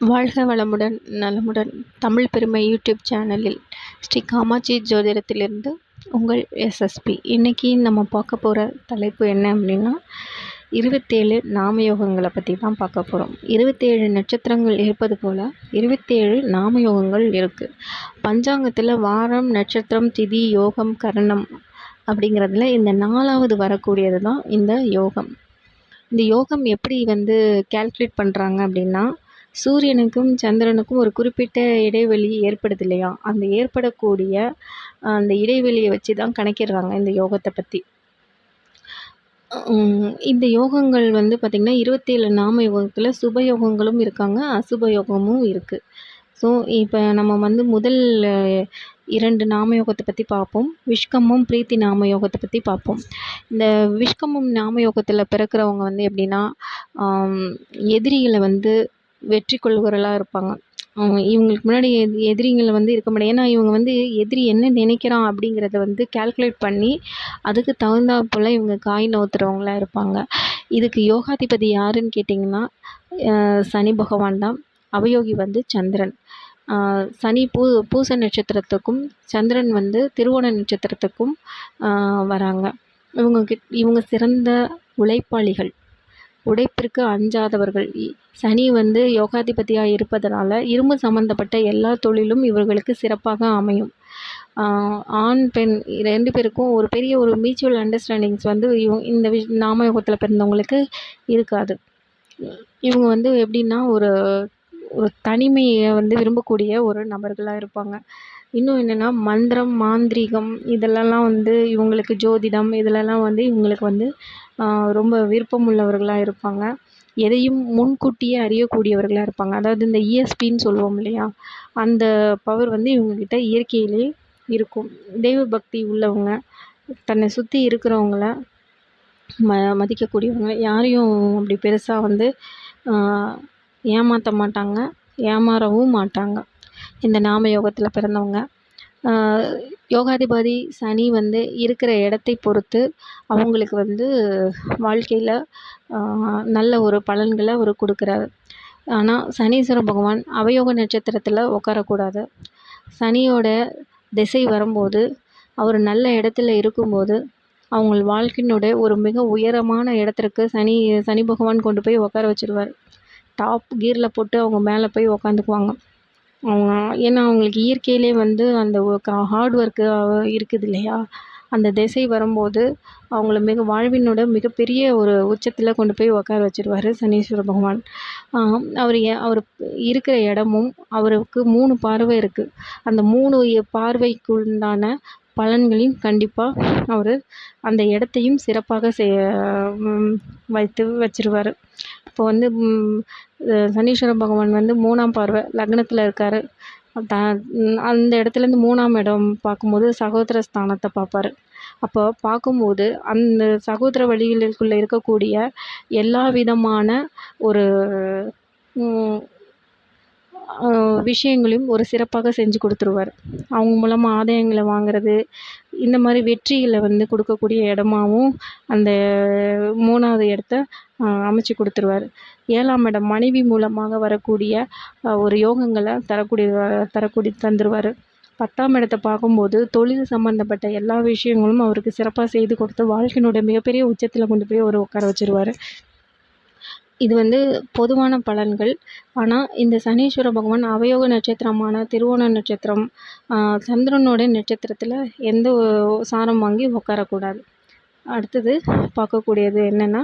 வாழ்க வளமுடன் நலமுடன். தமிழ் பெருமை யூடியூப் சேனலில் ஸ்ரீ காமாட்சி ஜோதிடத்திலிருந்து உங்கள் எஸ்எஸ்பி. இன்றைக்கி நம்ம பார்க்க போகிற தலைப்பு என்ன அப்படின்னா இருபத்தேழு நாமயோகங்களை பற்றி தான் பார்க்க போகிறோம் இருபத்தேழு நட்சத்திரங்கள் இருப்பது போல் இருபத்தேழு நாமயோகங்கள் இருக்குது பஞ்சாங்கத்தில் வாரம் நட்சத்திரம் திதி யோகம் கரணம் அப்படிங்கிறதுல இந்த நாலாவது வரக்கூடியது தான் இந்த யோகம். இந்த யோகம் எப்படி வந்து கால்குலேட் பண்ணுறாங்க அப்படின்னா சூரியனுக்கும் சந்திரனுக்கும் ஒரு குறிப்பிட்ட இடைவெளி ஏற்படுது இல்லையா? அந்த ஏற்படக்கூடிய அந்த இடைவெளியை வச்சு தான் கணக்கிடுறாங்க இந்த யோகத்தை பற்றி இந்த யோகங்கள் வந்து பார்த்திங்கன்னா இருபத்தேழு நாம யோகத்தில் சுப யோகங்களும் இருக்காங்க அசுப யோகமும் இருக்குது ஸோ இப்போ நம்ம வந்து முதல் இரண்டு நாம யோகத்தை பற்றி பார்ப்போம். விஷ்கமும் பிரீத்தி நாம யோகத்தை பற்றி பார்ப்போம். இந்த விஷ்கமும் நாம யோகத்தில் பிறக்கிறவங்க வந்து எப்படின்னா எதிரிகளை வந்து வெற்றி கொள்வர்களாக இருப்பாங்க. இவங்களுக்கு முன்னாடி எதி எதிரிங்கள் வந்து இருக்க முடியாது ஏன்னா இவங்க வந்து எதிரி என்ன நினைக்கிறான் அப்படிங்கிறத வந்து கால்குலேட் பண்ணி அதுக்கு தகுந்தாற்போல் இவங்க காய் நவுத்துறவங்களா இருப்பாங்க. இதுக்கு யோகாதிபதி யாருன்னு கேட்டிங்கன்னா சனி பகவான் தான். அவயோகி வந்து சந்திரன். சனி பூ பூச நட்சத்திரத்துக்கும் சந்திரன் வந்து திருவோண நட்சத்திரத்துக்கும் வராங்க. இவங்க கிட் இவங்க சிறந்த உழைப்பாளிகள். உடைப்பிற்கு அஞ்சாதவர்கள். சனி வந்து யோகாதிபதியாக இருப்பதனால இரும்பு சம்மந்தப்பட்ட எல்லா தொழிலும் இவர்களுக்கு சிறப்பாக அமையும். ஆண் பெண் ரெண்டு பேருக்கும் ஒரு பெரிய ஒரு மியூச்சுவல் அண்டர்ஸ்டாண்டிங்ஸ் வந்து இவங்க இந்த விஷ் நாமயோகத்தில் பிறந்தவங்களுக்கு இருக்காது. இவங்க வந்து எப்படின்னா ஒரு ஒரு தனிமையை வந்து விரும்பக்கூடிய ஒரு நபர்களாக இருப்பாங்க. இன்னும் என்னென்னா மந்திரம் மாந்திரீகம் இதுலெல்லாம் வந்து இவங்களுக்கு ஜோதிடம் இதிலெல்லாம் வந்து இவங்களுக்கு வந்து ரொம்ப விருப்பம் உள்ளவர்களாக இருப்பாங்க. எதையும் முன்கூட்டியே அறியக்கூடியவர்களாக இருப்பாங்க. அதாவது இந்த இஎஸ்பின்னு சொல்லுவோம் இல்லையா? அந்த பவர் வந்து இவங்கக்கிட்ட இயற்கையிலே இருக்கும். தெய்வ பக்தி உள்ளவங்க தன்னை சுற்றி இருக்கிறவங்கள ம மதிக்கக்கூடியவங்க. யாரையும் அப்படி பெருசாக வந்து ஏமாற்ற மாட்டாங்க ஏமாறவும் மாட்டாங்க. இந்த நாம யோகத்தில் பிறந்தவங்க. யோகாதிபதி சனி வந்து இருக்கிற இடத்தை பொறுத்து அவங்களுக்கு வந்து வாழ்க்கையில் நல்ல ஒரு பலன்களை அவர் கொடுக்குறாரு. ஆனால் சனீஸ்வர பகவான் அவயோக நட்சத்திரத்தில் உட்காரக்கூடாது சனியோட திசை வரும்போது அவர் நல்ல இடத்துல இருக்கும்போது அவங்க வாழ்க்கையினுடைய ஒரு மிக உயரமான இடத்திற்கு சனி சனி பகவான் கொண்டு போய் உட்கார வச்சுருவார். டாப் கீரில் போட்டு அவங்க மேலே போய் உக்காந்துக்குவாங்க. அவங்க ஏன்னா அவங்களுக்கு இயற்கையிலே வந்து அந்த ஹார்ட் ஒர்க்கு இருக்குது இல்லையா? அந்த திசை வரும்போது அவங்கள மிக வாழ்வினோட மிகப்பெரிய ஒரு உச்சத்தில் கொண்டு போய் உட்கார வச்சிருவார் சனீஸ்வர பகவான். அவர் அவர் இருக்கிற இடமும் அவருக்கு மூணு பார்வை இருக்குது அந்த மூணு பார்வைக்குண்டான பலன்களையும் கண்டிப்பாக அவர் அந்த இடத்தையும் சிறப்பாக செய் வைத்து வச்சிருவார். இப்போ வந்து சனீஸ்வர பகவான் வந்து மூணாம் பார்வை லக்னத்தில் இருக்கார். த அந்த இடத்துலேருந்து மூணாம் இடம் பார்க்கும்போது சகோதர ஸ்தானத்தை பார்ப்பாரு. அப்போ பார்க்கும்போது அந்த சகோதர வழிகளுக்குள்ளே இருக்கக்கூடிய எல்லா விதமான ஒரு விஷயங்களையும் ஒரு சிறப்பாக செஞ்சு கொடுத்துருவார். அவங்க மூலமாக ஆதாயங்களை வாங்குறது இந்த மாதிரி வெற்றிகளை வந்து கொடுக்கக்கூடிய இடமாவும் அந்த மூணாவது இடத்த அமைச்சு கொடுத்துருவாரு. ஏழாம் இடம் மனைவி மூலமாக வரக்கூடிய ஒரு யோகங்களை தரக்கூடிய தரக்கூடிய தந்துடுவார் பத்தாம் இடத்தை பார்க்கும்போது தொழில் சம்மந்தப்பட்ட எல்லா விஷயங்களும் அவருக்கு சிறப்பாக செய்து கொடுத்து வாழ்க்கையினுடைய மிகப்பெரிய உச்சத்தில் கொண்டு போய் அவர் உட்கார வச்சுருவாரு. இது வந்து பொதுவான பலன்கள். ஆனால் இந்த சனீஸ்வர பகவான் அவயோக நட்சத்திரமான திருவோண நட்சத்திரம் சந்திரனோட நட்சத்திரத்தில் எந்த சாரம் வாங்கி உட்காரக்கூடாது அடுத்தது பார்க்கக்கூடியது என்னென்னா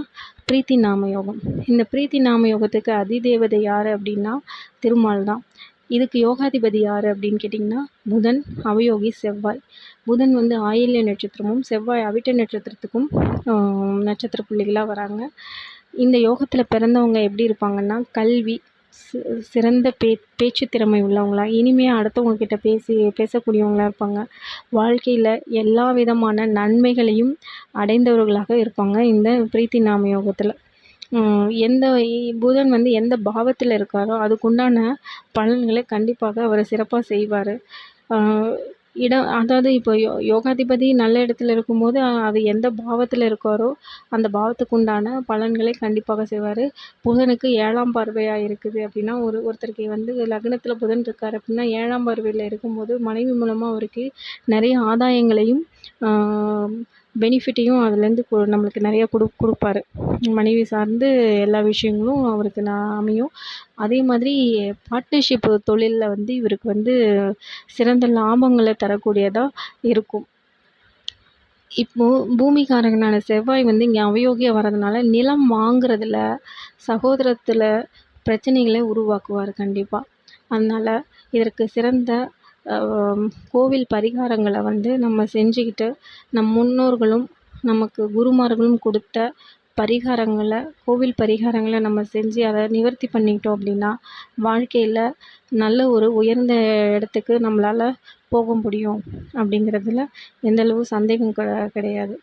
பிரீத்தி நாம யோகம். இந்த பிரீத்தி நாம யோகத்துக்கு அதிதேவதை யார் அப்படின்னா திருமால் தான். இதுக்கு யோகாதிபதி யார் அப்படின்னு கேட்டிங்கன்னா புதன் அவயோகி செவ்வாய். புதன் வந்து ஆயில்ய நட்சத்திரமும் செவ்வாய் அவிட்ட நட்சத்திரத்துக்கும் நட்சத்திர புள்ளிகளாக வராங்க. இந்த யோகத்தில் பிறந்தவங்க எப்படி இருப்பாங்கன்னா கல்வி சிறந்த பே பேச்சு திறமை உள்ளவங்களா இனிமையாக அடுத்தவங்கக்கிட்ட பேசி பேசக்கூடியவங்களா இருப்பாங்க. வாழ்க்கையில் எல்லா விதமான நன்மைகளையும் அடைந்தவர்களாக இருப்பாங்க இந்த பிரீத்தி நாம யோகத்தில் எந்த புதன் வந்து எந்த பாவத்தில் இருக்காரோ அதுக்குண்டான பலன்களை கண்டிப்பாக அவர் சிறப்பாக செய்வார். இடம் அதாவது இப்போ யோ யோகாதிபதி நல்ல இடத்துல இருக்கும்போது அது எந்த பாவத்தில் இருக்காரோ அந்த பாவத்துக்கு உண்டான பலன்களை கண்டிப்பாக செய்வார். புதனுக்கு ஏழாம் பார்வையாக இருக்குது அப்படின்னா ஒரு ஒருத்தருக்கு வந்து லக்னத்தில் புதன் இருக்கார் அப்படின்னா ஏழாம் பார்வையில் இருக்கும்போது மனைவி மூலமாக அவருக்கு நிறைய ஆதாயங்களையும் பெனிஃபிட்டையும் அதுலேருந்து கு நம்மளுக்கு நிறையா கொடு கொடுப்பாரு. மனைவி சார்ந்து எல்லா விஷயங்களும் அவருக்கு நான் அமையும். அதே மாதிரி பார்ட்னர்ஷிப்பு தொழிலில் வந்து இவருக்கு வந்து சிறந்த லாபங்களை தரக்கூடியதாக இருக்கும். இப்போது பூமிகாரகனான செவ்வாய் வந்து இங்கே அவயோகியாக வர்றதுனால நிலம் வாங்குறதுல சகோதரத்தில் பிரச்சனைகளை உருவாக்குவார் கண்டிப்பாக அதனால் இதற்கு சிறந்த கோவில் பரிகாரங்களை வந்து நம்ம செஞ்சுக்கிட்டு நம் முன்னோர்களும் நமக்கு குருமார்களும் கொடுத்த பரிகாரங்களை கோவில் பரிகாரங்களை நம்ம செஞ்சு அதை நிவர்த்தி பண்ணிக்கிட்டோம் அப்படின்னா வாழ்க்கையில் நல்ல ஒரு உயர்ந்த இடத்துக்கு நம்மளால் போக முடியும் அப்படிங்கிறதுல எந்தளவு சந்தேகம் க கிடையாது.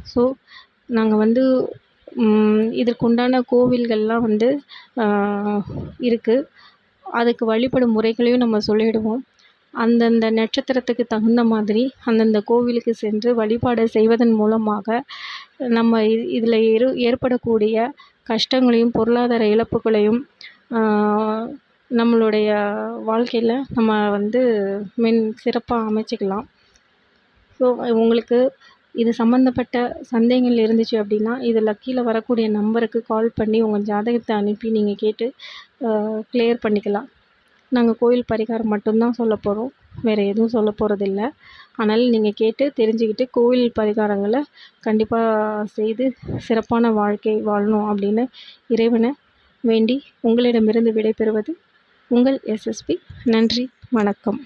ஸோ நாங்கள் வந்து இதற்குண்டான கோவில்கள்லாம் வந்து இருக்குது அதுக்கு வழிபடும் முறைகளையும் நம்ம சொல்லிவிடுவோம் அந்தந்த நட்சத்திரத்துக்கு தகுந்த மாதிரி அந்தந்த கோவிலுக்கு சென்று வழிபாடு செய்வதன் மூலமாக நம்ம இதில் இரு ஏற்படக்கூடிய கஷ்டங்களையும் பொருளாதார இழப்புகளையும் நம்மளுடைய வாழ்க்கையில் நம்ம வந்து மென் சிறப்பாக அமைச்சிக்கலாம். ஸோ உங்களுக்கு இது சம்மந்தப்பட்ட சந்தேகங்கள் இருந்துச்சு அப்படின்னா இதில் கீழே வரக்கூடிய நம்பருக்கு கால் பண்ணி உங்கள் ஜாதகத்தை அனுப்பி நீங்கள் கேட்டு க்ளியர் பண்ணிக்கலாம். நாங்கள் கோயில் பரிகாரம் மட்டும்தான் சொல்ல போகிறோம் வேறு எதுவும் சொல்ல போகிறதில்ல ஆனால் நீங்கள் கேட்டு தெரிஞ்சுக்கிட்டு கோயில் பரிகாரங்களை கண்டிப்பாக செய்து சிறப்பான வாழ்க்கை வாழணும் அப்படின்னு இறைவனை வேண்டி உங்களிடமிருந்து விடைபெறுவது உங்கள் எஸ்எஸ்பி நன்றி வணக்கம்.